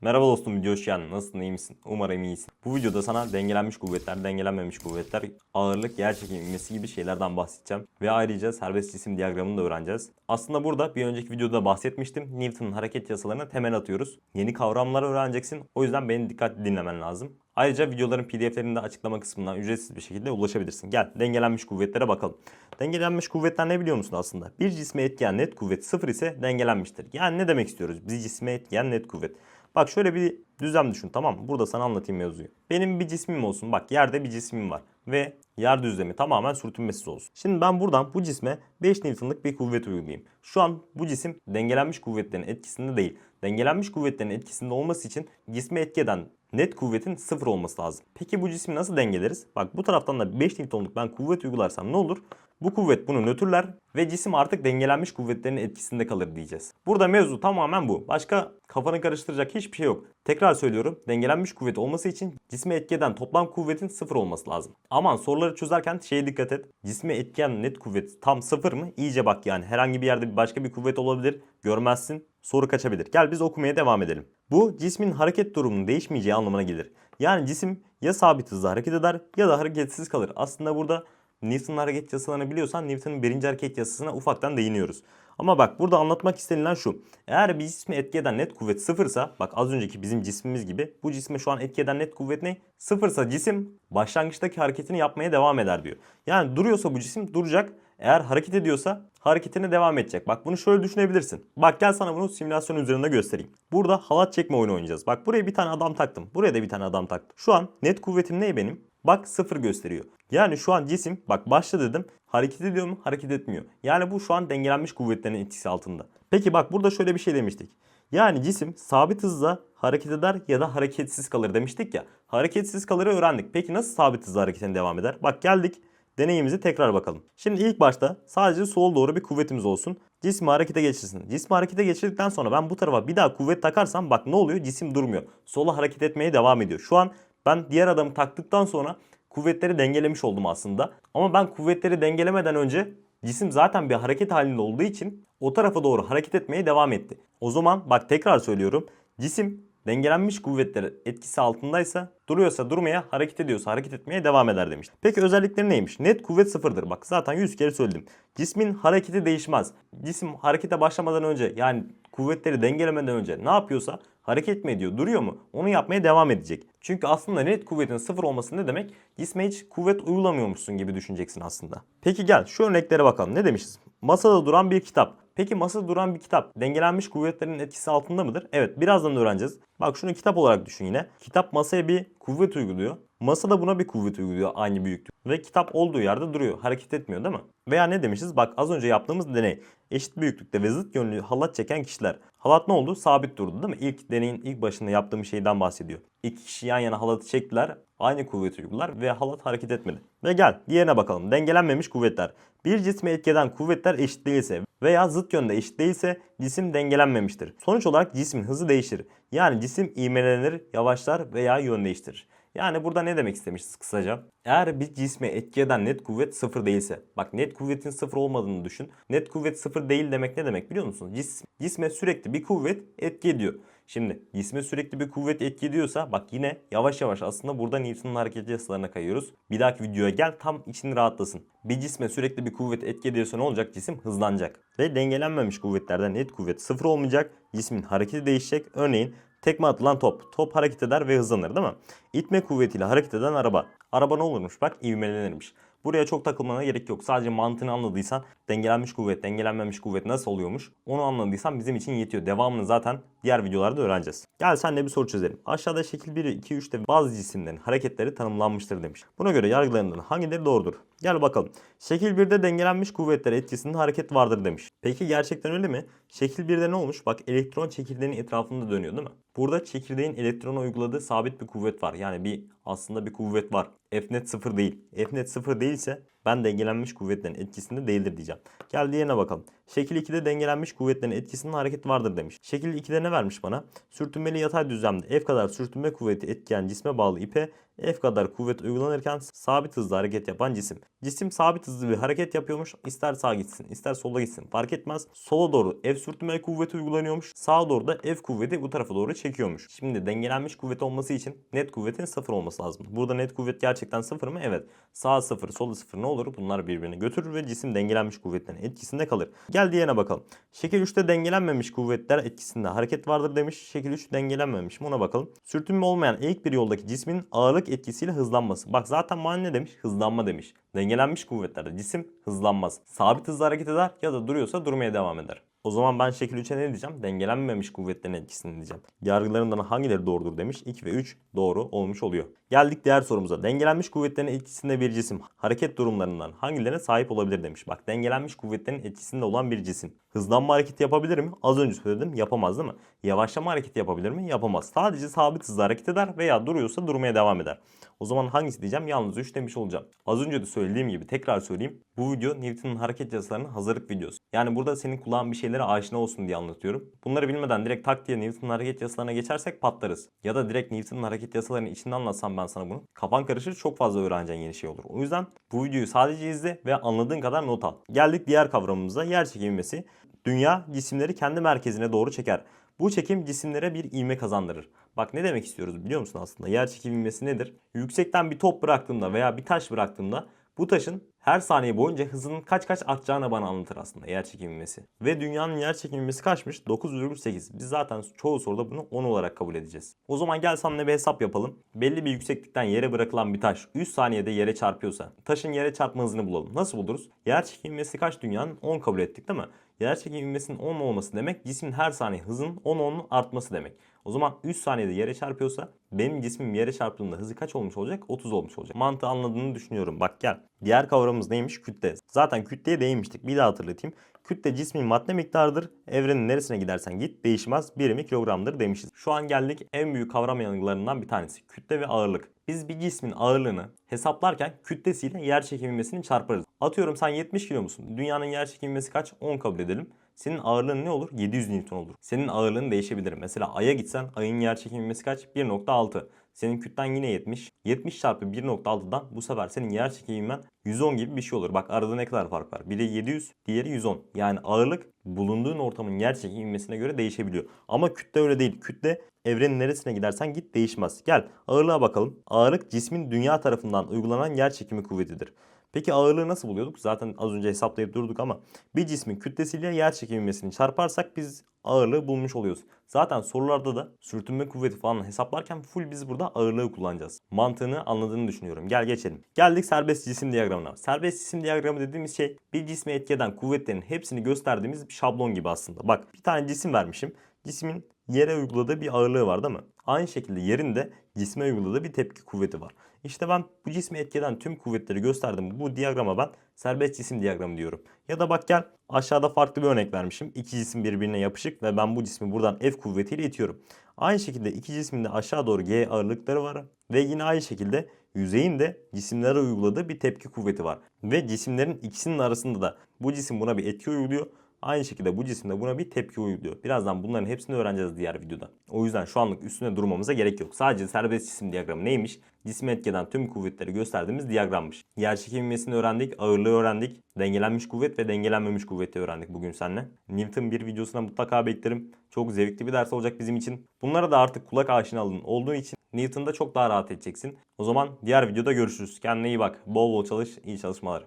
Merhaba dostum video hoş geldin. Nasılsın iyi misin? Umarım iyisin. Bu videoda sana dengelenmiş kuvvetler, dengelenmemiş kuvvetler, ağırlık, yer çekimi gibi şeylerden bahsedeceğim. Ve ayrıca serbest cisim diyagramını da öğreneceğiz. Aslında burada bir önceki videoda bahsetmiştim. Newton'un hareket yasalarına temel atıyoruz. Yeni kavramlar öğreneceksin. O yüzden beni dikkatli dinlemen lazım. Ayrıca videoların pdf'lerini de açıklama kısmından ücretsiz bir şekilde ulaşabilirsin. Gel dengelenmiş kuvvetlere bakalım. Dengelenmiş kuvvetler ne biliyor musun aslında? Bir cisme etkiyen net kuvvet sıfır ise dengelenmiştir. Yani ne demek istiyoruz? Bir cisme etkiyen net kuvvet. Bak şöyle bir düzlem düşün tamam mı? Burada sana anlatayım mevzuyu. Benim bir cismim olsun. Bak yerde bir cismim var. Ve yer düzlemi tamamen sürtünmesiz olsun. Şimdi ben buradan bu cisme 5 Newton'lık bir kuvvet uygulayayım. Şu an bu cisim dengelenmiş kuvvetlerin etkisinde değil. Dengelenmiş kuvvetlerin etkisinde olması için cisme etki eden net kuvvetin sıfır olması lazım. Peki bu cismi nasıl dengeleriz? Bak bu taraftan da 5 Newton'luk ben kuvvet uygularsam ne olur? Bu kuvvet bunu nötrler ve cisim artık dengelenmiş kuvvetlerin etkisinde kalır diyeceğiz. Burada mevzu tamamen bu. Başka kafanı karıştıracak hiçbir şey yok. Tekrar söylüyorum dengelenmiş kuvvet olması için cisme etki eden toplam kuvvetin sıfır olması lazım. Aman soruları çözerken şeye dikkat et. Cisme etkiyen net kuvvet tam sıfır mı? İyice bak yani herhangi bir yerde başka bir kuvvet olabilir. Görmezsin. Soru kaçabilir. Gel biz okumaya devam edelim. Bu cismin hareket durumunun değişmeyeceği anlamına gelir. Yani cisim ya sabit hızla hareket eder ya da hareketsiz kalır. Aslında burada Newton'un hareket yasalarını biliyorsan Newton'un birinci hareket yasasına ufaktan değiniyoruz. Ama bak burada anlatmak istenilen şu. Eğer bir cismi etki eden net kuvvet sıfırsa bak az önceki bizim cismimiz gibi bu cisme şu an etki eden net kuvvet ne? Sıfırsa cisim başlangıçtaki hareketini yapmaya devam eder diyor. Yani duruyorsa bu cisim duracak. Eğer hareket ediyorsa hareketine devam edecek. Bak bunu şöyle düşünebilirsin. Bak gel sana bunu simülasyon üzerinde göstereyim. Burada halat çekme oyunu oynayacağız. Bak buraya bir tane adam taktım. Buraya da bir tane adam taktım. Şu an net kuvvetim ne benim? Bak sıfır gösteriyor. Yani şu an cisim bak başla dedim hareket ediyor mu? Hareket etmiyor. Yani bu şu an dengelenmiş kuvvetlerin etkisi altında. Peki bak burada şöyle bir şey demiştik. Yani cisim sabit hızla hareket eder ya da hareketsiz kalır demiştik ya. Hareketsiz kalırı öğrendik. Peki nasıl sabit hızla hareketine devam eder? Bak geldik deneyimizi tekrar bakalım. Şimdi ilk başta sadece sol doğru bir kuvvetimiz olsun. Cismi harekete geçirsin. Cismi harekete geçirdikten sonra ben bu tarafa bir daha kuvvet takarsam bak ne oluyor? Cisim durmuyor. Sola hareket etmeye devam ediyor. Şu an ben diğer adamı taktıktan sonra kuvvetleri dengelemiş oldum aslında. Ama ben kuvvetleri dengelemeden önce cisim zaten bir hareket halinde olduğu için o tarafa doğru hareket etmeye devam etti. O zaman bak tekrar söylüyorum. Cisim dengelenmiş kuvvetler etkisi altındaysa duruyorsa durmaya, hareket ediyorsa hareket etmeye devam eder demiş. Peki özellikleri neymiş? Net kuvvet sıfırdır. Bak zaten 100 kere söyledim. Cismin hareketi değişmez. Cisim harekete başlamadan önce yani kuvvetleri dengelemeden önce ne yapıyorsa hareket mi ediyor, duruyor mu? Onu yapmaya devam edecek. Çünkü aslında net kuvvetin sıfır olması ne demek? Cisme hiç kuvvet uygulamıyormuşsun gibi düşüneceksin aslında. Peki gel şu örneklere bakalım. Ne demişiz? Masada duran bir kitap. Peki masada duran bir kitap dengelenmiş kuvvetlerin etkisi altında mıdır? Evet birazdan öğreneceğiz. Bak şunu kitap olarak düşün yine. Kitap masaya bir kuvvet uyguluyor. Masa da buna bir kuvvet uyguluyor aynı büyüklük. Ve kitap olduğu yerde duruyor. Hareket etmiyor değil mi? Veya ne demişiz? Bak az önce yaptığımız deney. Eşit büyüklükte ve zıt yönlü halat çeken kişiler. Halat ne oldu? Sabit durdu değil mi? İlk deneyin ilk başında yaptığım şeyden bahsediyor. İki kişi yan yana halatı çektiler. Aynı kuvveti uyguladılar ve halat hareket etmedi. Ve gel diğerine bakalım. Dengelenmemiş kuvvetler. Bir cisme etkeden kuvvetler eşit değilse veya zıt yönde eşit değilse cisim dengelenmemiştir. Sonuç olarak cismin hızı değişir. Yani cisim ivmelenir, yavaşlar veya yön değiştirir. Yani burada ne demek istemişiz kısaca? Eğer bir cisme etki eden net kuvvet sıfır değilse. Bak net kuvvetin sıfır olmadığını düşün. Net kuvvet sıfır değil demek ne demek biliyor musun? Cis, cisme sürekli bir kuvvet etki ediyor. Şimdi cisme sürekli bir kuvvet etki ediyorsa bak yine yavaş yavaş aslında burada Newton'un hareket yasalarına kayıyoruz. Bir dahaki videoya gel tam için rahatlasın. Bir cisme sürekli bir kuvvet etki ediyorsa ne olacak? Cisim hızlanacak. Ve dengelenmemiş kuvvetlerden net kuvvet sıfır olmayacak. Cismin hareketi değişecek. Örneğin Tekme atılan top. Top hareket eder ve hızlanır değil mi? İtme kuvvetiyle hareket eden araba. Araba ne olurmuş bak ivmelenirmiş. Buraya çok takılmana gerek yok. Sadece mantığını anladıysan dengelenmiş kuvvet, dengelenmemiş kuvvet nasıl oluyormuş onu anladıysan bizim için yetiyor. Devamını zaten diğer videolarda öğreneceğiz. Gel senle bir soru çözelim. Aşağıda şekil 1, 2, 3'te bazı cisimlerin hareketleri tanımlanmıştır demiş. Buna göre yargılarından hangileri doğrudur? Gel bakalım. Şekil 1'de dengelenmiş kuvvetler etkisinde hareket vardır demiş. Peki gerçekten öyle mi? Şekil 1'de ne olmuş? Bak elektron çekirdeğinin etrafında dönüyor değil mi? Burada çekirdeğin elektrona uyguladığı sabit bir kuvvet var. Yani bir aslında bir kuvvet var. F net sıfır değil. F net sıfır değilse Ben dengelenmiş kuvvetlerin etkisinde değildir diyeceğim. Gel diğerine bakalım. Şekil 2'de dengelenmiş kuvvetlerin etkisinde hareket vardır demiş. Şekil 2'de ne vermiş bana? Sürtünmeli yatay düzlemde F kadar sürtünme kuvveti etkileyen cisme bağlı ipe F kadar kuvvet uygulanırken sabit hızla hareket yapan cisim. Cisim sabit hızlı bir hareket yapıyormuş. İster sağa gitsin, ister sola gitsin fark etmez. Sola doğru F sürtünme kuvveti uygulanıyormuş. Sağa doğru da F kuvveti bu tarafa doğru çekiyormuş. Şimdi dengelenmiş kuvvet olması için net kuvvetin sıfır olması lazım. Burada net kuvvet gerçekten sıfır mı? Evet. Sağ sıfır, sola sıfır ne olur? Bunlar birbirini götürür ve cisim dengelenmiş kuvvetlerin etkisinde kalır. Gel diğerine bakalım. Şekil 3'te dengelenmemiş kuvvetler etkisinde hareket vardır demiş. Şekil 3 dengelenmemiş mi ona bakalım. Sürtünme olmayan eğik bir yoldaki cismin ağırlık etkisiyle hızlanması. Bak zaten mani ne demiş? Hızlanma demiş. Dengelenmiş kuvvetlerde cisim hızlanmaz. Sabit hızla hareket eder ya da duruyorsa durmaya devam eder. O zaman ben şekil 3'e ne diyeceğim? Dengelenmemiş kuvvetlerin etkisini diyeceğim. Yargılarından hangileri doğrudur demiş. 2 ve 3 doğru olmuş oluyor. Geldik diğer sorumuza. Dengelenmiş kuvvetlerin etkisinde bir cisim hareket durumlarından hangilerine sahip olabilir demiş. Bak dengelenmiş kuvvetlerin etkisinde olan bir cisim. Hızlanma hareketi yapabilir mi? Az önce söyledim yapamaz değil mi? Yavaşlama hareketi yapabilir mi? Yapamaz. Sadece sabit hızla hareket eder veya duruyorsa durmaya devam eder. O zaman hangisi diyeceğim? Yalnız 3 demiş olacağım. Az önce de söylediğim gibi tekrar söyleyeyim. Bu video Newton'un hareket yasalarının hazırlık videosu. Yani burada senin kulağın bir şeylere aşina olsun diye anlatıyorum. Bunları bilmeden direkt tak diye Newton'un hareket yasalarına geçersek patlarız. Ya da direkt Newton'un hareket yasalarının içinde anlatsam ben sana bunu. Kafan karışır çok fazla öğreneceğin yeni şey olur. O yüzden bu videoyu sadece izle ve anladığın kadar not al. Geldik diğer kavramımıza yer çekilmesi. Dünya cisimleri kendi merkezine doğru çeker. Bu çekim cisimlere bir ivme kazandırır. Bak ne demek istiyoruz biliyor musun aslında? Yer çekim ivmesi nedir? Yüksekten bir top bıraktığımda veya bir taş bıraktığımda bu taşın her saniye boyunca hızının kaç kaç artacağını bana anlatır aslında yer çekim ivmesi. Ve dünyanın yer çekim ivmesi kaçmış? 9,8. Biz zaten çoğu soruda bunu 10 olarak kabul edeceğiz. O zaman gel seninle bir hesap yapalım. Belli bir yükseklikten yere bırakılan bir taş 100 saniyede yere çarpıyorsa taşın yere çarpma hızını bulalım. Nasıl buluruz? Yer çekim ivmesi kaç dünyanın? 10 kabul ettik değil mi? Yer çekim ivmesinin 10 olması demek cismin her saniye hızının 10-10'un artması demek. O zaman 3 saniyede yere çarpıyorsa benim cismim yere çarptığında hızı kaç olmuş olacak? 30 olmuş olacak. Mantığı anladığını düşünüyorum. Bak gel. Diğer kavramımız neymiş? Kütle. Zaten kütleye değinmiştik. Bir daha hatırlatayım. Kütle cismin madde miktarıdır. Evrenin neresine gidersen git değişmez. Birimi kilogramdır demişiz. Şu an geldik en büyük kavram yanılgılarından bir tanesi. Kütle ve ağırlık. Biz bir cismin ağırlığını hesaplarken kütlesiyle yer çekilmesini çarparız. Atıyorum sen 70 kilo musun? Dünyanın yer çekilmesi kaç? 10 kabul edelim. Senin ağırlığın ne olur? 700 Newton olur. Senin ağırlığın değişebilir. Mesela Ay'a gitsen Ay'ın yer çekilmesi kaç? 1.6. Senin kütlen yine 70. 70 çarpı 1.6'dan bu sefer senin yer çekilmen 110 gibi bir şey olur. Bak arada ne kadar fark var. Biri 700, diğeri 110. Yani ağırlık bulunduğun ortamın yer çekilmesine göre değişebiliyor. Ama kütle öyle değil. Kütle evrenin neresine gidersen git değişmez. Gel ağırlığa bakalım. Ağırlık cismin dünya tarafından uygulanan yer çekimi kuvvetidir. Peki ağırlığı nasıl buluyorduk? Zaten az önce hesaplayıp durduk ama bir cismin kütlesiyle yer çekilmesini çarparsak biz ağırlığı bulmuş oluyoruz. Zaten sorularda da sürtünme kuvveti falan hesaplarken full biz burada ağırlığı kullanacağız. Mantığını anladığını düşünüyorum. Gel geçelim. Geldik serbest cisim diyagramına. Serbest cisim diyagramı dediğimiz şey bir cisme etki eden kuvvetlerin hepsini gösterdiğimiz bir şablon gibi aslında. Bak bir tane cisim vermişim. Cismin yere uyguladığı bir ağırlığı var değil mi? Aynı şekilde yerin de cisme uyguladığı bir tepki kuvveti var. İşte ben bu cismi etkilen tüm kuvvetleri gösterdim. Bu diyagrama ben serbest cisim diyagramı diyorum. Ya da bak gel aşağıda farklı bir örnek vermişim. İki cisim birbirine yapışık ve ben bu cismi buradan F kuvvetiyle itiyorum. Aynı şekilde iki cismin de aşağı doğru G ağırlıkları var. Ve yine aynı şekilde yüzeyin de cisimlere uyguladığı bir tepki kuvveti var. Ve cisimlerin ikisinin arasında da bu cisim buna bir etki uyguluyor. Aynı şekilde bu cisim de buna bir tepki uyguluyor. Birazdan bunların hepsini öğreneceğiz diğer videoda. O yüzden şu anlık üstüne durmamıza gerek yok. Sadece serbest cisim diyagramı neymiş? Cismi etkeden tüm kuvvetleri gösterdiğimiz diyagrammış. Yer çekilmesini öğrendik, ağırlığı öğrendik, dengelenmiş kuvvet ve dengelenmemiş kuvveti öğrendik bugün seninle. Newton bir videosuna mutlaka beklerim. Çok zevkli bir ders olacak bizim için. Bunlara da artık kulak aşinalığın olduğu için Newton'da çok daha rahat edeceksin. O zaman diğer videoda görüşürüz. Kendine iyi bak. Bol bol çalış, iyi çalışmalar.